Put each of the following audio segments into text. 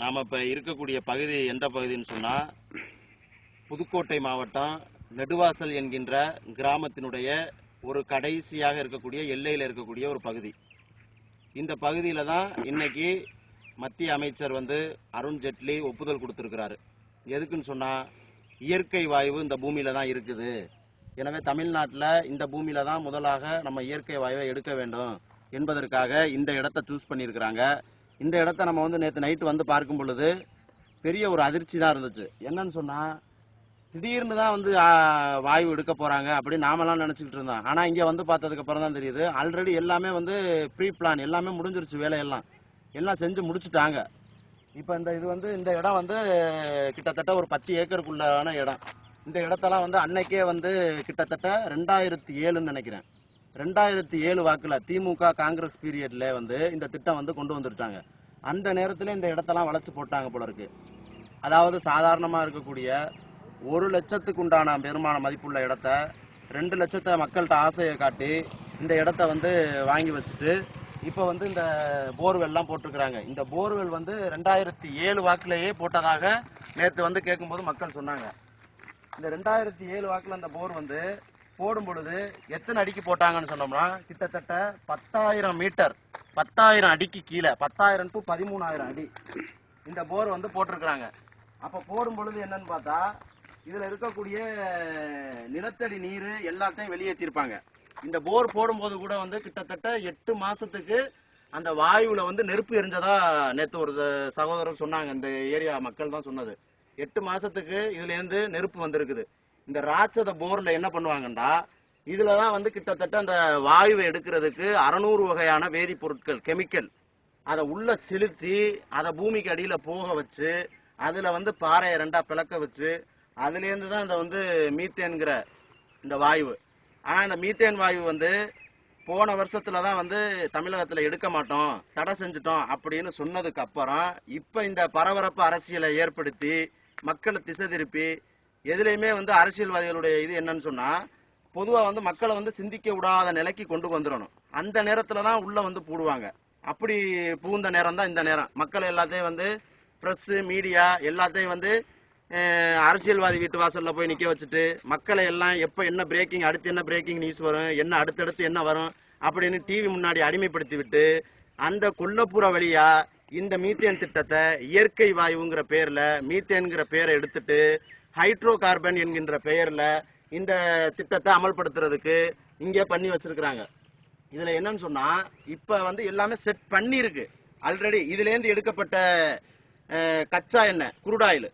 நாம் இப்போ இருக்கக்கூடிய பகுதி எந்த பகுதின்னு சொன்னால் புதுக்கோட்டை மாவட்டம் நெடுவாசல் என்கின்ற கிராமத்தினுடைய ஒரு கடைசியாக இருக்கக்கூடிய எல்லையில் இருக்கக்கூடிய ஒரு பகுதி. இந்த பகுதியில் தான் இன்னைக்கு மத்திய அமைச்சர் வந்து அருண் ஜெட்லி ஒப்புதல் கொடுத்துருக்கிறாரு. எதுக்குன்னு சொன்னால் இயற்கை வாயு இந்த பூமியில் தான் இருக்குது. எனவே தமிழ்நாட்டில் இந்த பூமியில தான் முதலாக நம்ம இயற்கை வாயுவை எடுக்க வேண்டும் என்பதற்காக இந்த இடத்த சூஸ் பண்ணியிருக்கிறாங்க. இந்த இடத்த நம்ம வந்து நேற்று நைட்டு வந்து பார்க்கும் பொழுது பெரிய ஒரு அதிர்ச்சி தான் இருந்துச்சு. என்னன்னு சொன்னால் திடீர்னு தான் வந்து வாய்வு வாயு எடுக்க போகிறாங்க அப்படின்னு நாமெல்லாம் நினச்சிக்கிட்டு இருந்தோம். ஆனால் இங்கே வந்து பார்த்ததுக்கப்புறம் தான் தெரியுது. ஆல்ரெடி எல்லாமே வந்து ப்ரீ பிளான் எல்லாமே முடிஞ்சிருச்சு வேலையெல்லாம். எல்லாம் செஞ்சு முடிச்சுட்டாங்க. இப்போ இந்த இது வந்து இந்த இடம் வந்து கிட்டத்தட்ட ஒரு பத்து ஏக்கருக்குள்ளான இடம். இந்த இடத்தெல்லாம் வந்து அன்னைக்கே வந்து கிட்டத்தட்ட ரெண்டாயிரத்தி ஏழுன்னு நினைக்கிறேன். ரெண்டாயிரத்தி ஏழு வாக்கில் திமுக காங்கிரஸ் பீரியட்ல வந்து இந்த திட்டம் வந்து கொண்டு வந்துட்டாங்க அந்த நேரத்தில் இந்த இடத்தெல்லாம் வளைச்சு போட்டாங்க போல இருக்கு. அதாவது சாதாரணமாக இருக்கக்கூடிய ஒரு லட்சத்துக்கு உண்டான பெருமான மதிப்புள்ள இடத்த ரெண்டு லட்சத்தை மக்கள்கிட்ட ஆசையை காட்டி இந்த இடத்த வந்து வாங்கி வச்சுட்டு இப்போ வந்து இந்த போர்வெல்லாம் போட்டிருக்கிறாங்க. இந்த போர்வெல் வந்து ரெண்டாயிரத்தி ஏழு வாக்குலேயே போட்டதாக நேற்று வந்து கேட்கும்போது மக்கள் சொன்னாங்க. இந்த ரெண்டாயிரத்தி ஏழு வாக்கில் அந்த போர் வந்து போடும் பொழுது எத்தனை அடிக்கு போட்டாங்கன்னு சொன்னோம்னா கிட்டத்தட்ட பத்தாயிரம் மீட்டர் பத்தாயிரம் அடிக்கு கீழே பத்தாயிரம் டு பதிமூணாயிரம் அடி இந்த போர் வந்து போட்டிருக்கிறாங்க. அப்போ போடும் பொழுது என்னன்னு பார்த்தா இதில் இருக்கக்கூடிய நிலத்தடி நீர் எல்லாத்தையும் வெளியேற்றிருப்பாங்க இந்த போர் போடும்போது கூட வந்து கிட்டத்தட்ட எட்டு மாசத்துக்கு அந்த வாயுவில் வந்து நெருப்பு எரிஞ்சதா நேற்று ஒரு சகோதரர் சொன்னாங்க இந்த ஏரியா மக்கள் தான் சொன்னது. எட்டு மாசத்துக்கு இதுலேருந்து நெருப்பு வந்திருக்குது. இந்த ராட்சத போர்ல என்ன பண்ணுவாங்கன்னா இதுலதான் வந்து கிட்டத்தட்ட அந்த வாயுவை எடுக்கிறதுக்கு அறநூறு வகையான வேதிப்பொருட்கள் கெமிக்கல். அதை உள்ள செலுத்தி அதை பூமிக்கு அடியில போக வச்சு அதுல வந்து பாறையை ரெண்டா பிளக்க வச்சு அதுலேருந்து தான் இந்த வந்து மீத்தேன்கிற இந்த வாயு ஆனால் இந்த மீத்தேன் வாயு வந்து போன வருஷத்துல தான் வந்து தமிழகத்தில் எடுக்க மாட்டோம் தடை செஞ்சுட்டோம் அப்படின்னு சொன்னதுக்கு அப்புறம் இப்போ இந்த பரபரப்பு அரசியலை ஏற்படுத்தி மக்களை திசை திருப்பி எதுலையுமே வந்து அரசியல்வாதிகளுடைய இது என்னன்னு சொன்னா பொதுவா வந்து மக்களை வந்து சிந்திக்க விடாத நிலைக்கு கொண்டு வந்துடணும் அந்த நேரத்தில் தான் உள்ள வந்து பூடுவாங்க. அப்படி பூந்த நேரம் தான் இந்த நேரம். மக்கள் எல்லாத்தையும் வந்து பிரஸ் மீடியா எல்லாத்தையும் வந்து அரசியல்வாதி வீட்டு வாசல்ல போய் நிக்க வச்சுட்டு மக்களை எல்லாம் எப்ப என்ன பிரேக்கிங் அடுத்து என்ன பிரேக்கிங் நியூஸ் வரும் என்ன அடுத்தடுத்து என்ன வரும் அப்படின்னு டிவி முன்னாடி அடிமைப்படுத்தி விட்டு அந்த கொல்லப்புற வழியா இந்த மீத்தேன் திட்டத்தை இயற்கை வாயுங்கிற பேர்ல மீத்தேன்கிற பேரை எடுத்துட்டு ஹைட்ரோ கார்பன் என்கின்ற பெயர்ல இந்த திட்டத்தை அமல்படுத்துறதுக்கு இங்க பண்ணி வச்சிருக்கிறாங்க. இதுல என்னன்னு சொன்னா இப்ப வந்து எல்லாமே செட் பண்ணிருக்கு ஆல்ரெடி இதுல இருந்து எடுக்கப்பட்ட கச்சா எண்ணெய் குருடாயில்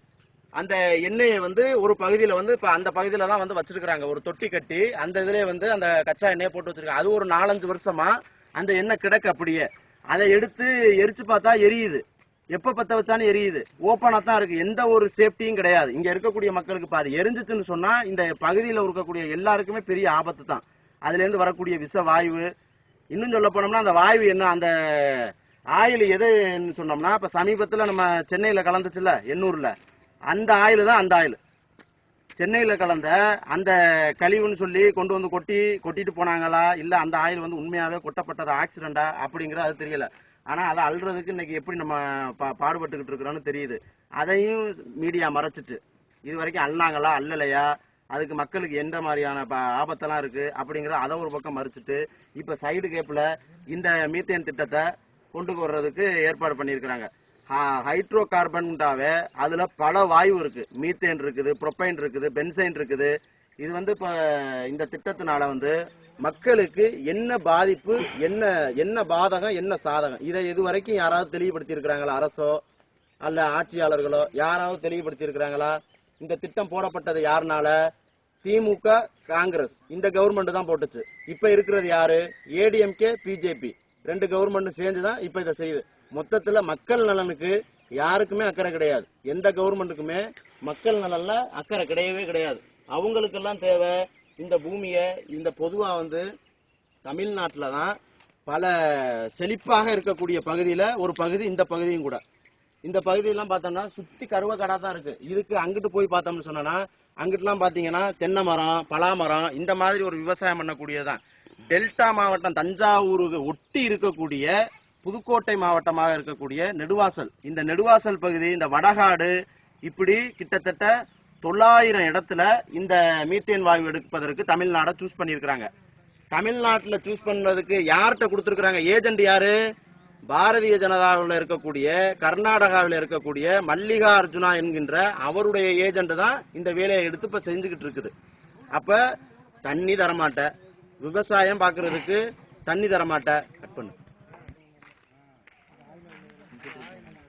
அந்த எண்ணெயை வந்து ஒரு பகுதியில வந்து இப்ப அந்த பகுதியில தான் வந்து வச்சிருக்கிறாங்க. ஒரு தொட்டி கட்டி அந்த இதுலயே வந்து அந்த கச்சா எண்ணெயை போட்டு வச்சிருக்காங்க. அது ஒரு நாலஞ்சு வருஷமா அந்த எண்ணெய் கிடக்கு அப்படியே. அதை எடுத்து எரிச்சு பார்த்தா எரியுது. எப்ப பத்த வச்சாலும் எரியுது. ஓப்பனா தான் இருக்கு. எந்த ஒரு சேஃப்டியும் கிடையாது. இங்க இருக்கக்கூடிய மக்களுக்கு இப்ப அது எரிஞ்சிச்சுன்னு சொன்னா இந்த பகுதியில் இருக்கக்கூடிய எல்லாருக்குமே பெரிய ஆபத்து தான். அதுல இருந்து வரக்கூடிய விஷ வாயு இன்னும் சொல்ல போனோம்னா அந்த வாயு என்ன அந்த ஆயில் எதுன்னு சொன்னோம்னா இப்ப சமீபத்துல நம்ம சென்னையில கலந்துச்சுல எண்ணூர்ல. அந்த ஆயில் தான் அந்த ஆயில். சென்னையில் கலந்த அந்த கழிவுன்னு சொல்லி கொண்டு வந்து கொட்டி கொட்டிட்டு போனாங்களா? இல்லை அந்த ஆயில் வந்து உண்மையாகவே கொட்டப்பட்டது? ஆக்சிடெண்ட்டா அப்படிங்கிறது அது தெரியல. ஆனால் அதை அல்றதுக்கு இன்னைக்கு எப்படி நம்ம பா பாடுபட்டுக்கிட்டு இருக்கிறோம்னு தெரியுது. அதையும் மீடியா மறைச்சிட்டு இது வரைக்கும் அல்லாங்களா அல்லலையா? அதுக்கு மக்களுக்கு எந்த மாதிரியான ஆபத்தெல்லாம் இருக்குது அப்படிங்கிறத அதை ஒரு பக்கம் மறைச்சிட்டு இப்போ சைடு கேப்பில் இந்த மீத்தேன் திட்டத்தை கொண்டு வர்றதுக்கு ஏற்பாடு பண்ணியிருக்கிறாங்க. ஹைட்ரோ கார்பன்டாவே அதுல பல வாயு இருக்கு. மீத்தேன் இருக்குது ப்ரொப்பைன் இருக்குது பென்சைன் இருக்குது. இது வந்து இப்போ இந்த திட்டத்தினால வந்து மக்களுக்கு என்ன பாதிப்பு என்ன என்ன பாதகம் என்ன சாதகம்? இதை இது வரைக்கும் யாராவது தெளிவுபடுத்தியிருக்கிறாங்களா? அரசோ அல்ல ஆட்சியாளர்களோ யாராவது தெளிவுபடுத்தியிருக்கிறாங்களா? இந்த திட்டம் போடப்பட்டது யாருனால? திமுக காங்கிரஸ். இந்த கவர்மெண்ட் தான் போட்டுச்சு. இப்போ இருக்கிறது யாரு? ADMK BJP. ரெண்டு கவர்மெண்ட் சேர்ந்து தான் இப்போ இதை செய்யுது. மொத்தத்துல மக்கள் நலனுக்கு யாருக்குமே அக்கறை கிடையாது. எந்த கவர்மெண்ட்டுக்குமே மக்கள் நலன்ல அக்கறை கிடையவே கிடையாது. அவங்களுக்கெல்லாம் தேவை இந்த பூமியை இந்த பொதுவா வந்து தமிழ்நாட்டில் தான் பல செழிப்பாக இருக்கக்கூடிய பகுதியில் ஒரு பகுதி இந்த பகுதியும் கூட. இந்த பகுதியெல்லாம் பார்த்தோம்னா சுற்றி கருவ கடா தான் இருக்குது இதுக்கு அங்கிட்டு போய் பார்த்தோம்னு சொன்னோன்னா அங்கிட்டலாம் பார்த்தீங்கன்னா தென்னை மரம் பலாமரம் இந்த மாதிரி ஒரு விவசாயம் பண்ணக்கூடியதான் டெல்டா மாவட்டம் தஞ்சாவூருக்கு ஒட்டி இருக்கக்கூடிய புதுக்கோட்டை மாவட்டமாக இருக்கக்கூடிய நெடுவாசல். இந்த நெடுவாசல் பகுதி இந்த வடகாடு இப்படி கிட்டத்தட்ட தொள்ளாயிரம் இடத்துல இந்த மீத்தேன் வாயு எடுப்பதற்கு தமிழ்நாடை சூஸ் பண்ணியிருக்கிறாங்க. தமிழ்நாட்டில் சூஸ் பண்ணதுக்கு யார்கிட்ட கொடுத்துருக்குறாங்க? ஏஜென்ட் யாரு? பாரதிய ஜனதாவில் இருக்கக்கூடிய கர்நாடகாவில் இருக்கக்கூடிய மல்லிகா அர்ஜுனா என்கின்ற அவருடைய ஏஜென்ட் தான் இந்த வேலையை எடுத்து இப்போ செஞ்சுக்கிட்டு இருக்குது. அப்போ தண்ணி தரமாட்ட விவசாயம் பார்க்கறதுக்கு தண்ணி தரமாட்ட கட் பண்ணு.